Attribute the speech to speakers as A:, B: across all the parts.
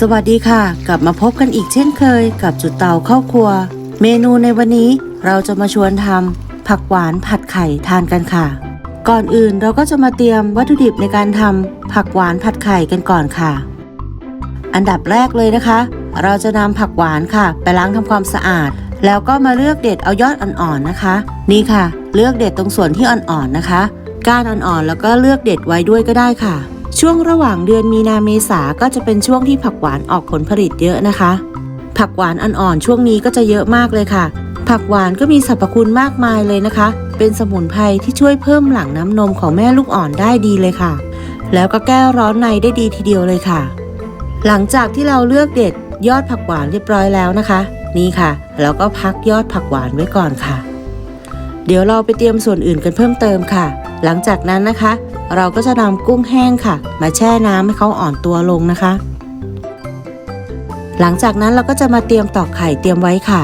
A: สวัสดีค่ะ กลับมาพบกันอีกเช่นเคย กับจุดเตาเข้าครัว เมนูในวันนี้เราจะมาชวนทำผักหวานผัดไข่ทานกันค่ะ ก่อนอื่นเราก็จะมาเตรียมวัตถุดิบในการทำผักหวานผัดไข่กันก่อนค่ะ อันดับแรกเลยนะคะ เราจะนำผักหวานค่ะ ไปล้างทำความสะอาด แล้วก็มาเลือกเด็ดเอายอดอ่อนๆนะคะ นี่ค่ะ เลือกเด็ดตรงส่วนที่อ่อนๆนะคะ ก้านอ่อนๆแล้วก็เลือกเด็ดไว้ด้วยก็ได้ค่ะ ช่วงระหว่างเดือนมีนาเมษาก็จะเป็นช่วงที่ผักหวานออกผลผลิตเยอะนะคะ ผักหวานอ่อนๆช่วงนี้ก็จะเยอะมากเลยค่ะ ผักหวานก็มีสรรพคุณมากมายเลยนะคะ เป็นสมุนไพรที่ช่วยเพิ่มหลั่งน้ำนมของแม่ลูกอ่อนได้ดีเลยค่ะ แล้วก็แก้ร้อนในได้ดีทีเดียวเลยค่ะ หลังจากที่เราเลือกเด็ดยอดผักหวานเรียบร้อยแล้วนะคะ นี่ค่ะแล้วก็พักยอดผักหวานไว้ก่อนค่ะ เดี๋ยวเราไปเตรียมส่วนอื่นกันเพิ่มเติมค่ะ หลังจากนั้นนะคะ เราก็จะนำกุ้งแห้งค่ะ มาแช่น้ำให้เขาอ่อนตัวลงนะคะ หลังจากนั้นเราก็จะมาเตรียมตอกไข่เตรียมไว้ค่ะ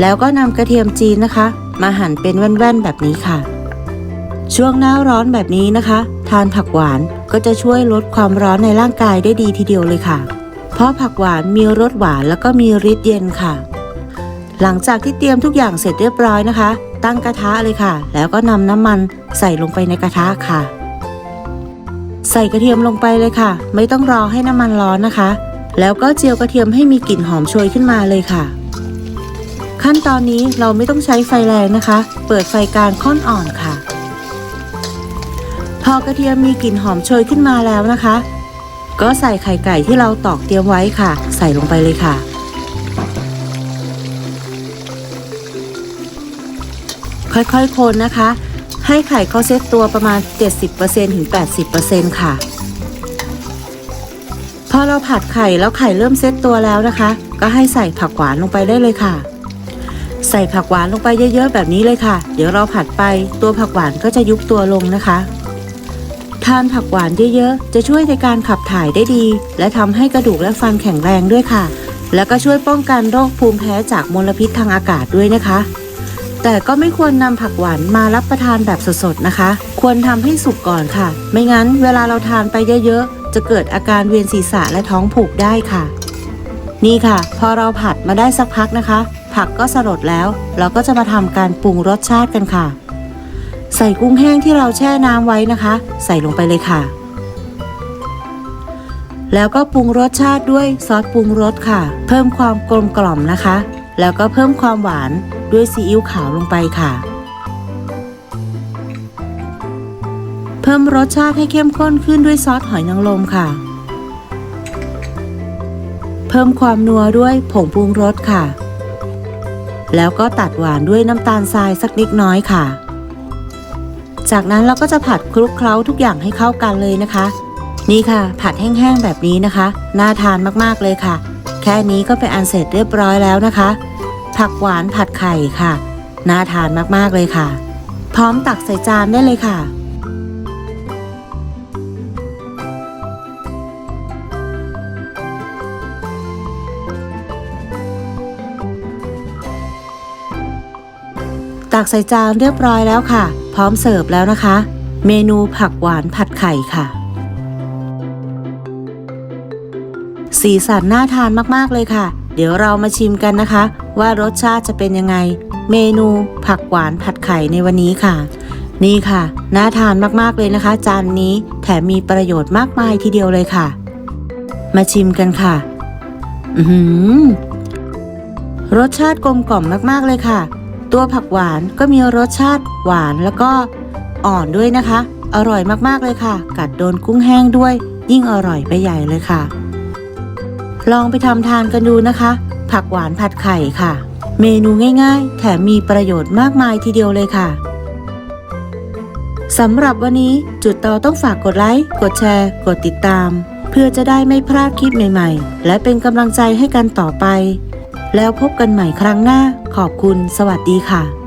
A: แล้วก็นำกระเทียมจีนนะคะ มาหั่นเป็นแว่นๆแบบนี้ค่ะ ช่วงหน้าร้อนแบบนี้นะคะ ทานผักหวานก็จะช่วยลดความร้อนในร่างกายได้ดีทีเดียวเลยค่ะ เพราะผักหวานมีรสหวานแล้วก็มีฤทธิ์เย็นค่ะ หลังจากที่เตรียมทุกอย่างเสร็จเรียบร้อยนะคะ ตั้งกระทะเลยค่ะ แล้วก็นำน้ำมันใส่ลงไปในกระทะค่ะ ใส่กระเทียมลงไปเลยค่ะ ไม่ต้องรอให้น้ำมันร้อนนะคะ แล้วก็เจียวกระเทียมให้มีกลิ่นหอมโชยขึ้นมาเลยค่ะ ขั้นตอนนี้เราไม่ต้องใช้ไฟแรงนะคะ เปิดไฟกลางค่อนอ่อนค่ะ พอกระเทียมมีกลิ่นหอมโชยขึ้นมาแล้วนะคะ ก็ใส่ไข่ไก่ที่เราตอกเตรียมไว้ค่ะ ใส่ลงไปเลยค่ะ ค่อยๆ คนนะคะ ให้ไข่เขาเซตตัวประมาณ 70%ถึง 80%ค่ะ พอเราผัดไข่แล้วไข่เริ่มเซตตัวแล้วนะคะ ก็ให้ใส่ผักหวานลงไปได้เลยค่ะ ใส่ผักหวานลงไปเยอะๆแบบนี้เลยค่ะ เดี๋ยวเราผัดไปตัวผักหวานก็จะยุบตัวลงนะคะ ทานผักหวานเยอะๆ จะช่วยในการขับถ่ายได้ดี และทำให้กระดูกและฟันแข็งแรงด้วยค่ะ แล้วก็ช่วยป้องกันโรคภูมิแพ้จากมลพิษทางอากาศด้วยนะคะ แต่ก็ไม่ควรนำผักหวานมารับประทานแบบสดๆนะคะ ควรทำให้สุกก่อนค่ะ ไม่งั้นเวลาเราทานไปเยอะๆ จะเกิดอาการเวียนศีรษะและท้องผูกได้ค่ะ นี่ค่ะ พอเราผัดมาได้สักพักนะคะ ผักก็สลดแล้ว เราก็จะมาทำการปรุงรสชาติกันค่ะ ใส่กุ้งแห้งที่เราแช่น้ำไว้นะคะ ใส่ลงไปเลยค่ะ แล้วก็ปรุงรสชาติด้วยซอสปรุงรสค่ะ เพิ่มความกลมกล่อมนะคะ แล้วก็เพิ่มความหวานด้วยซีอิ๊วขาวลงไปค่ะ เพิ่มรสชาติให้เข้มข้นขึ้นด้วยซอสหอยนางรมค่ะ เพิ่มความนัวด้วยผงปรุงรสค่ะ แล้วก็ตัดหวานด้วยน้ำตาลทรายสักนิดน้อยค่ะ จากนั้นเราก็จะผัดคลุกเคล้าทุกอย่างให้เข้ากันเลยนะคะ นี่ค่ะ ผัดแห้งๆแบบนี้นะคะ น่าทานมากๆเลยค่ะ แค่นี้ก็เป็นอันเสร็จเรียบร้อยแล้วนะคะ ผักหวานผัดไข่ค่ะ น่าทานมากๆเลยค่ะ พร้อมตักใส่จานได้เลยค่ะ ตักใส่จานเรียบร้อยแล้วค่ะ พร้อมเสิร์ฟแล้วนะคะ เมนูผักหวานผัดไข่ค่ะ สีสันน่าทานมากๆเลยค่ะ เดี๋ยวเรามาชิมกันนะคะ ว่ารสชาติจะเป็นยังไง เมนูผักหวานผัดไข่ในวันนี้ค่ะ นี่ค่ะ น่าทานมากๆเลยนะคะ จานนี้แถมมีประโยชน์มากมายทีเดียวเลยค่ะ มาชิมกันค่ะ อือหือรสชาติกลมกล่อมมากๆเลยค่ะ ตัวผักหวานก็มีรสชาติหวานแล้วก็อ่อนด้วยนะคะ อร่อยมากๆเลยค่ะ กัดโดนกุ้งแห้งด้วย ยิ่งอร่อยไปใหญ่เลยค่ะ ลองไปทำทานกันดูนะคะ ผักหวานผัดไข่ค่ะ เมนูง่ายๆ แถมมีประโยชน์มากมายทีเดียวเลยค่ะสำหรับวันนี้จุดเตาต้องฝากกดไลค์ กดแชร์ กดติดตาม เพื่อจะได้ไม่พลาดคลิปใหม่ๆ และเป็นกำลังใจให้กันต่อไป แล้วพบกันใหม่ครั้งหน้า ขอบคุณ สวัสดีค่ะ